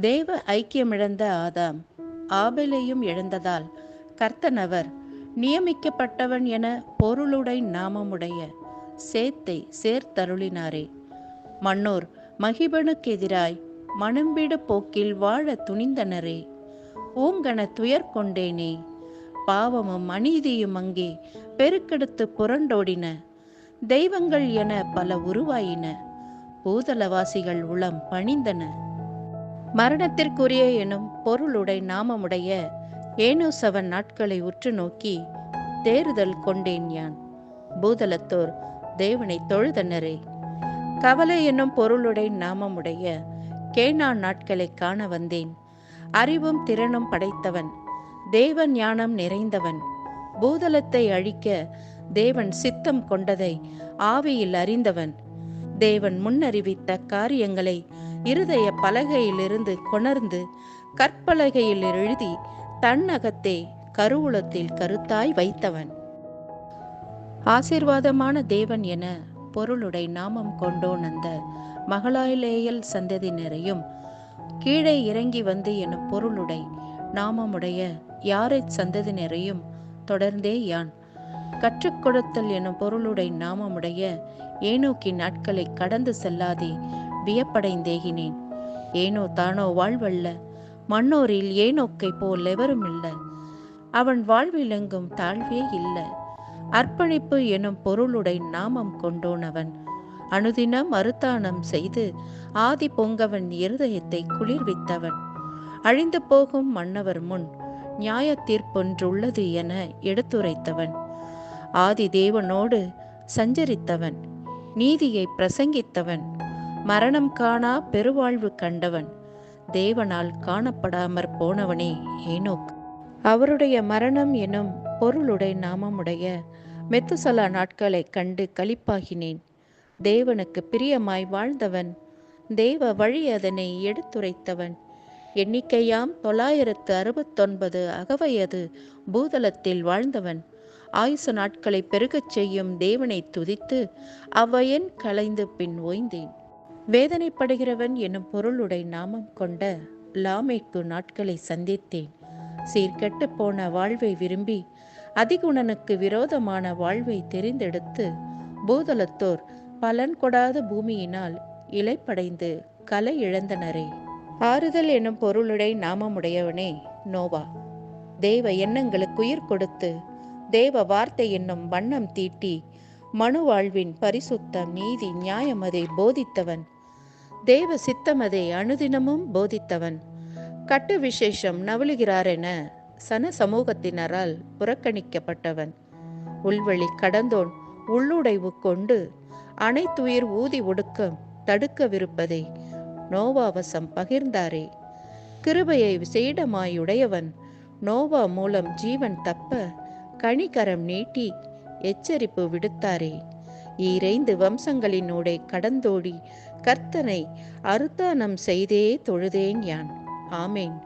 தேவ ஐக்கியமிழந்த ஆதாம் ஆபேலையும் இழந்ததால் கர்த்தனவர் நியமிக்கப்பட்டவன் என பொருளுடை நாமமுடைய சேத்தை சேர்த்தருளினாரே. மன்னோர் மகிபனுக்கு எதிராய் மணம்பிடு போக்கில் வாழ துணிந்தனரே. ஓங்கன துயர் கொண்டேனே. பாவமும் அநீதியும் அங்கே பெருக்கெடுத்து புரண்டோடின. தெய்வங்கள் என பல உருவாயின. பூதலவாசிகள் உளம் பணிந்தன. மரணத்திற்குரிய எனும் பொருளுடை நாமமுடைய ஏனோசவன் நாட்களை உற்று நோக்கி தேறுதல் கொண்டேன் யான். பூதலத்தோர் தேவனை தொழுதனரே. கவலை என்னும் பொருளுடை நாமமுடைய கேனா நாட்களை காண வந்தேன். அறிவும் திறனும் படைத்தவன் தேவ ஞானம் நிறைந்தவன். பூதலத்தை அழிக்க தேவன் சித்தம் கொண்டதை ஆவியில் அறிந்தவன். தேவன் முன்னறிவித்த காரியங்களை இருதய பலகையிலிருந்து கொணர்ந்து கற்பலகையில் எழுதி தன்னகத்தே கருவூலத்தில் கருத்தாய் வைத்தவன். ஆசீர்வாதமான தேவன் என பொருளுடை நாமம் கொண்டோன் அந்த மகளாயிலேயல் சந்ததியினரையும் கீழே இறங்கி வந்து என பொருளுடை நாமமுடைய யாரை சந்ததியினரையும் தொடர்ந்தே யான். கற்றுக் கொடுத்தல் எனும் பொருளுடை நாமமுடைய ஏனோக்கின் நாட்களை கடந்து செல்லாதே வியப்படைந்தேகினேன் ஏனோ தானோ வாழ்வல்ல மன்னோரில் ஏனோக்கை போல் எவரும் இல்லை. அவன் வாழ்விலெங்கும் தாழ்வே இல்லை. அர்ப்பணிப்பு எனும் பொருளுடை நாமம் கொண்டோனவன் அனுதினம் மறுத்தானம் செய்து ஆதி பொங்கவன் இருதயத்தை குளிர்வித்தவன். அழிந்து போகும் மன்னவர் முன் நியாய தீர்ப்பொன்றுள்ளது என எடுத்துரைத்தவன். ஆதி தேவனோடு சஞ்சரித்தவன். நீதியை பிரசங்கித்தவன். மரணம் காணா பெருவாழ்வு கண்டவன். தேவனால் காணப்படாமற் போனவனே ஏனோக். அவருடைய மரணம் எனும் பொருளுடை நாமமுடைய மெத்துசலா நாட்களை கண்டு களிப்பாகினேன். தேவனுக்கு பிரியமாய் வாழ்ந்தவன். தேவ வழி அதனை எடுத்துரைத்தவன். எண்ணிக்கையாம் தொள்ளாயிரத்து அறுபத்தொன்பது அகவையது பூதலத்தில் வாழ்ந்தவன். ஆயுச நாட்களை பெருகச் செய்யும் தேவனை துதித்து அவ்வயன் கலைந்து பின் ஓய்ந்தேன். வேதனைப்படுகிறவன் என்னும் பொருளுடை நாமம் கொண்ட லாமேக்கு நாட்களை சந்தித்தேன். சீர்கெட்டு போன வாழ்வை விரும்பி அதிகுணனுக்கு விரோதமான வாழ்வை தெரிந்தெடுத்து பூதலத்தோர் பலன் கொடாத பூமியினால் இலைப்படைந்து கலை இழந்தனரே. ஆறுதல் எனும் பொருளுடை நாமமுடையவனே நோவா. தெய்வ எண்ணங்களுக்கு உயிர் கொடுத்து தேவ வார்த்தை என்னும் வண்ணம் தீட்டி மனு வாழ்வின் பரிசுத்த நீதி நியாயமதை போதித்தவன். தேவ சித்தமதை அனுதினமும் போதித்தவன். கட்டு விசேஷம் நவழுகிறாரென சன சமூகத்தினரால் புறக்கணிக்கப்பட்டவன். உள்வழி கடந்தோன் உள்ளுடைவு கொண்டு அனைத்துயிர் ஊதி ஒடுக்கம் தடுக்கவிருப்பதை நோவாவசம் பகிர்ந்தாரே. கிருபையை விசேடமாயுடையவன் நோவா மூலம் ஜீவன் தப்ப கணிகரம் நீட்டி எச்சரிப்பு விடுத்தாரே. இறைந்து வம்சங்களினூடே கடந்தோடி கர்த்தனை அருத்தானம் செய்தே தொழுதேன் யான். ஆமேன்.